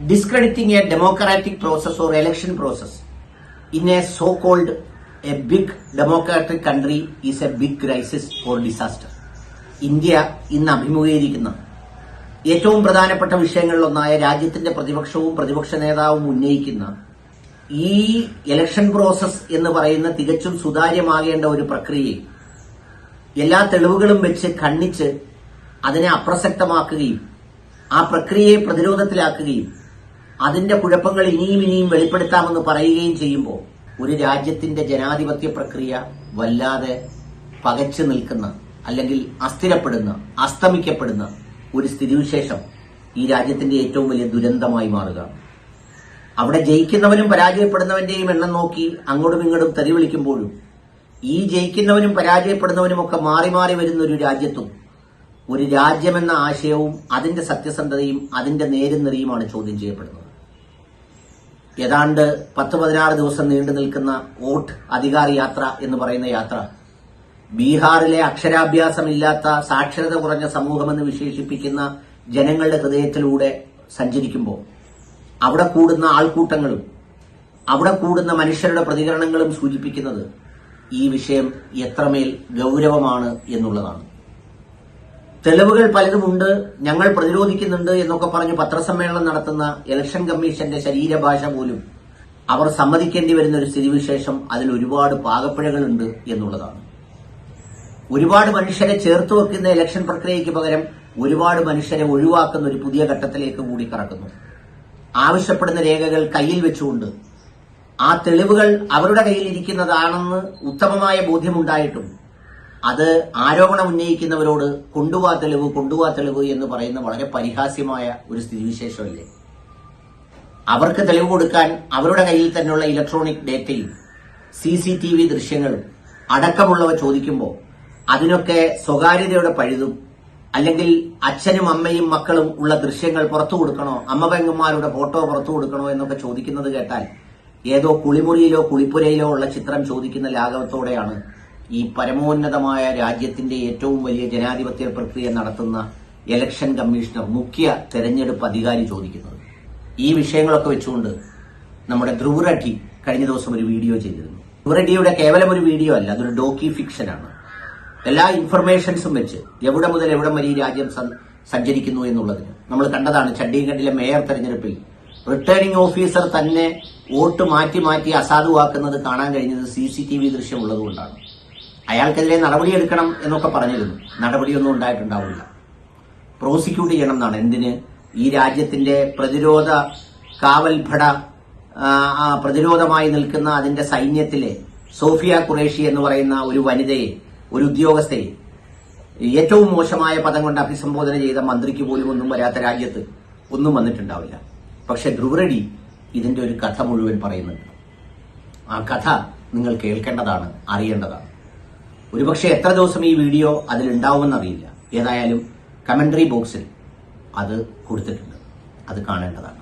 discrediting a democratic process or election process in a so-called a big democratic country is a big crisis or disaster. India ഇന്ന് അഭിമുഖീകരിക്കുന്ന ഏറ്റവും പ്രധാനപ്പെട്ട വിഷയങ്ങളിലൊന്നായ രാജ്യത്തിന്റെ പ്രതിപക്ഷവും പ്രതിപക്ഷ നേതാവും ഉന്നയിക്കുന്ന ഈ ഇലക്ഷൻ പ്രോസസ് എന്ന് പറയുന്ന തികച്ചും സുതാര്യമാകേണ്ട ഒരു പ്രക്രിയയിൽ എല്ലാ തെളിവുകളും വെച്ച് കണ്ണിച്ച് അതിനെ അപ്രസക്തമാക്കുകയും ആ പ്രക്രിയയെ പ്രതിരോധത്തിലാക്കുകയും അതിന്റെ കുഴപ്പങ്ങൾ ഇനിയും ഇനിയും വെളിപ്പെടുത്താമെന്ന് പറയുകയും ചെയ്യുമ്പോൾ ഒരു രാജ്യത്തിന്റെ ജനാധിപത്യ പ്രക്രിയ വല്ലാതെ പകച്ചു നിൽക്കുന്ന അല്ലെങ്കിൽ അസ്ഥിരപ്പെടുന്ന അസ്തമിക്കപ്പെടുന്ന ഒരു സ്ഥിതിവിശേഷം ഈ രാജ്യത്തിന്റെ ഏറ്റവും വലിയ ദുരന്തമായി മാറുക. അവിടെ ജയിക്കുന്നവനും പരാജയപ്പെടുന്നവന്റെയും എണ്ണം നോക്കി അങ്ങോട്ടും ഇങ്ങോട്ടും തെറി വിളിക്കുമ്പോഴും ഈ ജയിക്കുന്നവനും പരാജയപ്പെടുന്നവനും ഒക്കെ മാറി മാറി വരുന്ന ഒരു രാജ്യത്തും ഒരു രാജ്യമെന്ന ആശയവും അതിന്റെ സത്യസന്ധതയും അതിന്റെ നേരും നെറിയുമാണ് ചോദ്യം ചെയ്യപ്പെടുന്നത്. ഏതാണ്ട് പത്ത് പതിനാറ് ദിവസം നീണ്ടു നിൽക്കുന്ന വോട്ട് അധികാര യാത്ര എന്ന് പറയുന്ന യാത്ര. ബീഹാറിലെ അക്ഷരാഭ്യാസമില്ലാത്ത സാക്ഷരത കുറഞ്ഞ സമൂഹമെന്ന് വിശേഷിപ്പിക്കുന്ന ജനങ്ങളുടെ ഹൃദയത്തിലൂടെ സഞ്ചരിക്കുമ്പോൾ അവിടെ കൂടുന്ന ആൾക്കൂട്ടങ്ങളും അവിടെ കൂടുന്ന മനുഷ്യരുടെ പ്രതികരണങ്ങളും സൂചിപ്പിക്കുന്നത് ഈ വിഷയം എത്രമേൽ ഗൗരവമാണ് എന്നുള്ളതാണ്. തെളിവുകൾ പലതുമുണ്ട് ഞങ്ങൾ പ്രതിരോധിക്കുന്നുണ്ട് എന്നൊക്കെ പറഞ്ഞ് പത്രസമ്മേളനം നടത്തുന്ന ഇലക്ഷൻ കമ്മീഷന്റെ ശരീരഭാഷ പോലും അവർ സമ്മതിക്കേണ്ടി വരുന്ന ഒരു സ്ഥിതിവിശേഷം അതിൽ ഒരുപാട് പാകപ്പിഴകളുണ്ട് എന്നുള്ളതാണ്. ഒരുപാട് മനുഷ്യരെ ചേർത്ത് വെക്കുന്ന ഇലക്ഷൻ പ്രക്രിയയ്ക്ക് പകരം ഒരുപാട് മനുഷ്യരെ ഒഴിവാക്കുന്ന ഒരു പുതിയ ഘട്ടത്തിലേക്ക് കൂടി കടക്കുന്നു. ആവശ്യപ്പെടുന്ന രേഖകൾ കയ്യിൽ വെച്ചുകൊണ്ട് ആ തെളിവുകൾ അവരുടെ കയ്യിൽ ഇരിക്കുന്നതാണെന്ന് ഉത്തമമായ ബോധ്യമുണ്ടായിട്ടും അത് ആരോപണം ഉന്നയിക്കുന്നവരോട് കൊണ്ടുപോവാ തെളിവ് കൊണ്ടുപോവാ തെളിവ് എന്ന് പറയുന്ന വളരെ പരിഹാസ്യമായ ഒരു സ്ഥിതിവിശേഷമല്ലേ? അവർക്ക് തെളിവ് കൊടുക്കാൻ അവരുടെ കയ്യിൽ തന്നെയുള്ള ഇലക്ട്രോണിക് ഡേറ്റയും സി സി ടി വി ദൃശ്യങ്ങളും അടക്കമുള്ളവ ചോദിക്കുമ്പോൾ അതിനൊക്കെ സ്വകാര്യതയുടെ പഴുതും അല്ലെങ്കിൽ അച്ഛനും അമ്മയും മക്കളും ഉള്ള ദൃശ്യങ്ങൾ പുറത്തു കൊടുക്കണോ? അമ്മ പെങ്ങന്മാരുടെ ഫോട്ടോ പുറത്തു കൊടുക്കണോ എന്നൊക്കെ ചോദിക്കുന്നത് കേട്ടാൽ ഏതോ കുളിമുറിയിലോ കുളിപ്പുരയിലോ ഉള്ള ചിത്രം ചോദിക്കുന്ന ലാഘവത്തോടെയാണ് ഈ പരമോന്നതമായ രാജ്യത്തിന്റെ ഏറ്റവും വലിയ ജനാധിപത്യ പ്രക്രിയ നടത്തുന്ന ഇലക്ഷൻ കമ്മീഷണർ മുഖ്യ തെരഞ്ഞെടുപ്പ് അധികാരി ചോദിക്കുന്നത്. ഈ വിഷയങ്ങളൊക്കെ വെച്ചുകൊണ്ട് നമ്മുടെ ധ്രുവ് കഴിഞ്ഞ ദിവസം ഒരു വീഡിയോ ചെയ്തിരുന്നു. ധ്രുവ് കേവലം ഒരു വീഡിയോ അല്ല അതൊരു ഡോക്കി ഫിക്ഷനാണ് എല്ലാ ഇൻഫർമേഷൻസും വെച്ച് എവിടെ മുതൽ എവിടെ വരെ ഈ രാജ്യം സഞ്ചരിക്കുന്നു എന്നുള്ളതിന്. നമ്മൾ കണ്ടതാണ് ചണ്ഡീഗഡിലെ മേയർ തെരഞ്ഞെടുപ്പിൽ റിട്ടേണിംഗ് ഓഫീസർ തന്നെ വോട്ട് മാറ്റി മാറ്റി അസാധുവാക്കുന്നത് കാണാൻ കഴിഞ്ഞത് സി സി ടി വി ദൃശ്യം ഉള്ളതുകൊണ്ടാണ് നടപടി എടുക്കണം എന്നൊക്കെ പറഞ്ഞിരുന്നു. നടപടിയൊന്നും ഉണ്ടായിട്ടുണ്ടാവില്ല. പ്രോസിക്യൂട്ട് ചെയ്യണം എന്നാണ് എന്തിന്? ഈ രാജ്യത്തിന്റെ പ്രതിരോധ കാവൽഭട പ്രതിരോധമായി നിൽക്കുന്ന അതിന്റെ സൈന്യത്തിലെ സോഫിയ ഖുറേഷി എന്ന് പറയുന്ന ഒരു വനിതയെ ഒരു ഉദ്യോഗസ്ഥയെ ഏറ്റവും മോശമായ പദം കൊണ്ട് അഭിസംബോധന ചെയ്ത മന്ത്രിക്ക് പോലും ഒന്നും വരാത്ത രാജ്യത്ത് ഒന്നും വന്നിട്ടുണ്ടാവില്ല. പക്ഷെ ധ്രുവറെഡി ഇതിന്റെ ഒരു കഥ മുഴുവൻ പറയുന്നുണ്ട്. ആ കഥ നിങ്ങൾ കേൾക്കേണ്ടതാണ് അറിയേണ്ടതാണ്. ഒരുപക്ഷെ എത്ര ദിവസം ഈ വീഡിയോ അതിലുണ്ടാവുമെന്ന് അറിയില്ല ഏതായാലും കമന്ററി ബോക്സിൽ അത് കൊടുത്തിട്ടുണ്ട്. അത് കാണേണ്ടതാണ്.